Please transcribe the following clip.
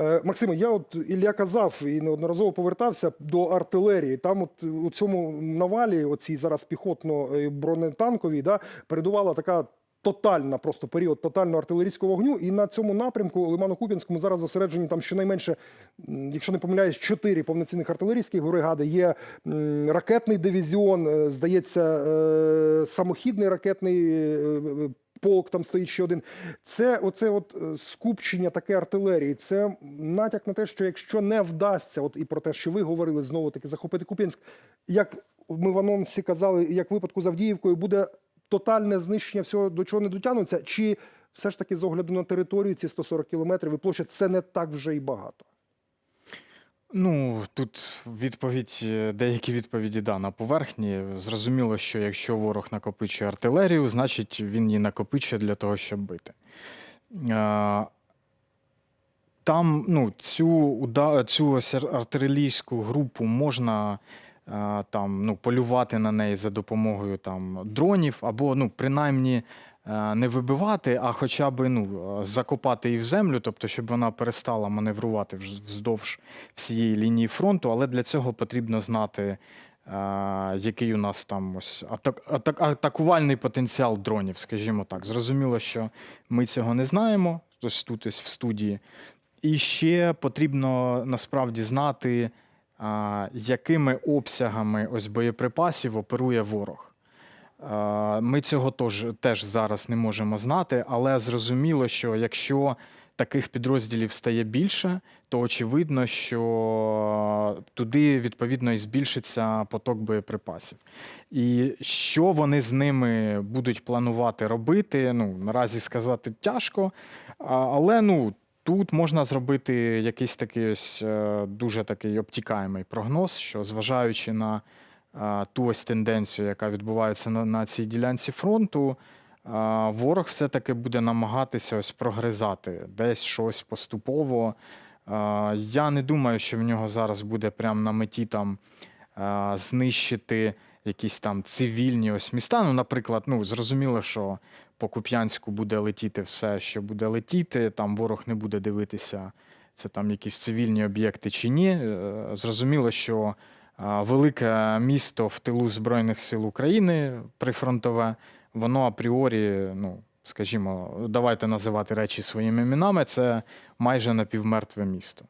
Е, Максиме, я от Ілля казав і неодноразово повертався до артилерії. Там, от у цьому навалі, оцій зараз піхотно-бронетанковій, да, передувала така. Тотальна, просто період тотального артилерійського вогню, і на цьому напрямку Лимано-Куп'янському зараз зосереджені там щонайменше, якщо не помиляюсь, чотири повноцінних артилерійських бригади. Є ракетний дивізіон, е, здається, е, самохідний ракетний е, е, полк. Там стоїть ще один. Це оце от е, скупчення таке артилерії. Це натяк на те, що якщо не вдасться, от і про те, що ви говорили знову таки захопити Куп'янськ, як ми в анонсі казали, як в випадку з Авдіївкою, буде тотальне знищення всього, до чого не дотягнуться, чи все ж таки з огляду на територію ці 140 кілометрів і площа це не так вже і багато. Ну, тут відповідь, е, деякі відповіді да, на поверхні. Зрозуміло, що якщо ворог накопичує артилерію, значить він її накопичує для того, щоб бити. Е, Там ну, цю, уда- цю артилерійську групу можна е, там, ну, полювати на неї за допомогою там, дронів, або ну, принаймні не вибивати, а хоча б ну, е, закопати її в землю, тобто, щоб вона перестала маневрувати вздовж всієї лінії фронту, але для цього потрібно знати, е, який у нас там ось атак, атак, атакувальний потенціал дронів, скажімо так. Зрозуміло, що ми цього не знаємо, ось тут ось в студії. І ще потрібно насправді знати, якими обсягами ось боєприпасів оперує ворог. А, Ми цього теж, теж зараз не можемо знати, але зрозуміло, що якщо таких підрозділів стає більше, то очевидно, що туди відповідно і збільшиться поток боєприпасів. І що вони з ними будуть планувати робити, ну наразі сказати тяжко, але ну. Тут можна зробити якийсь такий ось е, дуже такий обтікаємий прогноз, що зважаючи на е, ту ось тенденцію, яка відбувається на, на цій ділянці фронту, ворог все-таки буде намагатися ось прогризати десь щось поступово. Я не думаю, що в нього зараз буде прямо на меті там знищити якісь там цивільні ось міста. Ну, наприклад, ну зрозуміло, що по Куп'янську буде летіти все, що буде летіти. Там ворог не буде дивитися, це там якісь цивільні об'єкти чи ні. Е, Зрозуміло, що велике місто в тилу Збройних сил України прифронтове, воно апріорі, ну скажімо, давайте називати речі своїми іменами. Це майже напівмертве місто.